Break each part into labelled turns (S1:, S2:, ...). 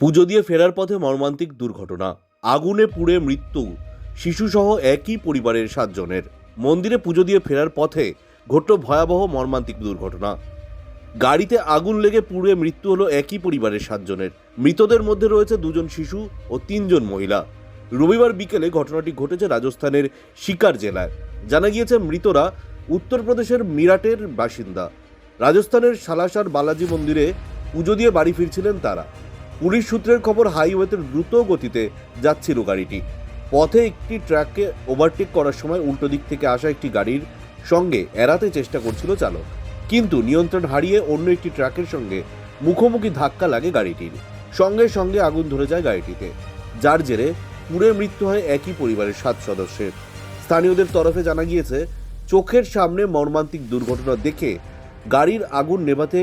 S1: পুজো দিয়ে ফেরার পথে মর্মান্তিক দুর্ঘটনা। আগুনে পুড়ে মৃত্যু। শিশুসহ একই পরিবারের সাতজনের। মন্দিরে পুজো দিয়ে ফেরার পথে ঘটল ভয়াবহ মর্মান্তিক দুর্ঘটনা। গাড়িতে আগুন লেগে পুড়ে মৃত্যু হলো একই পরিবারের সাতজনের। মৃতদের মধ্যে রয়েছে দুজন শিশু ও তিনজন মহিলা। রবিবার বিকেলে ঘটনাটি ঘটেছে রাজস্থানের শিকার জেলায়। জানা গিয়েছে, মৃতরা উত্তরপ্রদেশের মিরাটের বাসিন্দা। রাজস্থানের সালাসার বালাজি মন্দিরে পুজো দিয়ে বাড়ি ফিরছিলেন তারা। পুলিশ সূত্রের খবর হাইওয়েতে দ্রুত গতিতে যাচ্ছিল গাড়িটি। পথে একটি ট্রাককে ওভারটেক করার সময় উল্টো দিক থেকে আসা একটি গাড়ির সঙ্গে এড়াতে চেষ্টা করছিল চালক। কিন্তু নিয়ন্ত্রণ হারিয়ে অন্য একটি ট্রাকের সঙ্গে মুখোমুখি ধাক্কা লাগে গাড়িটির। সঙ্গে সঙ্গে আগুন ধরে যায় গাড়িটিতে। যার জেরে পুড়ে মৃত্যু হয় একই পরিবারের সাত সদস্যের। স্থানীয়দের তরফে জানা গিয়েছে, চোখের সামনে মর্মান্তিক দুর্ঘটনা দেখে গাড়ির আগুন নেভাতে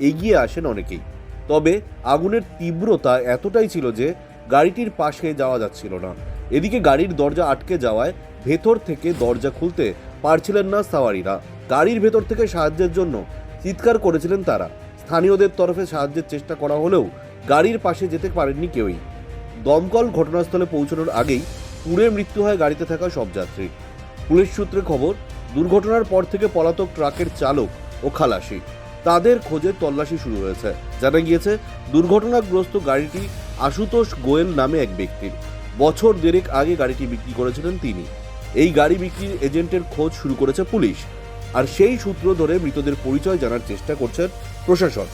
S1: এগিয়ে আসেন অনেকেই। তবে আগুনের তীব্রতা এতটাই ছিল যে গাড়িটির পাশে যাওয়া যাচ্ছিল না। এদিকে গাড়ির দরজা আটকে যাওয়ায় ভেতর থেকে দরজা খুলতে পারছিলেন না সাওয়ারিরা। গাড়ির ভেতর থেকে সাহায্যের জন্য চিৎকার করেছিলেন তারা। স্থানীয়দের তরফে সাহায্যের চেষ্টা করা হলেও গাড়ির পাশে যেতে পারেননি কেউই। দমকল ঘটনাস্থলে পৌঁছানোর আগেই পুড়ে মৃত্যু হয় গাড়িতে থাকা সব যাত্রী। পুলিশ সূত্রে খবর, দুর্ঘটনার পর থেকে পলাতক ট্রাকের চালক ও খালাসি। তাদের খোঁজে তল্লাশি শুরু হয়েছে। জানা গিয়েছে, দুর্ঘটনাগ্রস্ত গাড়িটি আশুতোষ গোয়েল নামে এক ব্যক্তির। বছর দেড়েক আগে গাড়িটি বিক্রি করেছিলেন তিনি। এই গাড়ি বিক্রির এজেন্টের খোঁজ শুরু করেছে পুলিশ। আর সেই সূত্র ধরে মৃতদের পরিচয় জানার চেষ্টা করছেন প্রশাসন।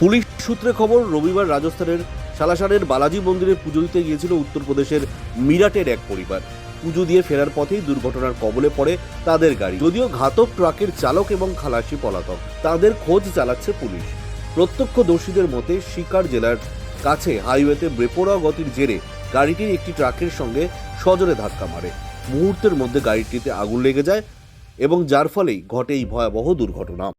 S1: পুলিশ সূত্রে খবর, রবিবার রাজস্থানের সালাসারের বালাজি মন্দিরে পুজো দিতে গিয়েছিল উত্তরপ্রদেশের মিরাটের এক পরিবার। পুজো দিয়ে ফেরার পথেই দুর্ঘটনার কবলে পড়ে তাদের গাড়ি। যদিও ঘাতক ট্রাকের চালক এবং খালাসি পলাতক, তাদের খোঁজ চালাচ্ছে পুলিশ। প্রত্যক্ষদর্শীদের মতে, শিকার জেলার কাছে হাইওয়েতে বেপরোয়া গতির জেরে গাড়িটির একটি ট্রাকের সঙ্গে সজোরে ধাক্কা মারে। মুহূর্তের মধ্যে গাড়িটিতে আগুন লেগে যায় এবং যার ফলেই ঘটে এই ভয়াবহ দুর্ঘটনা।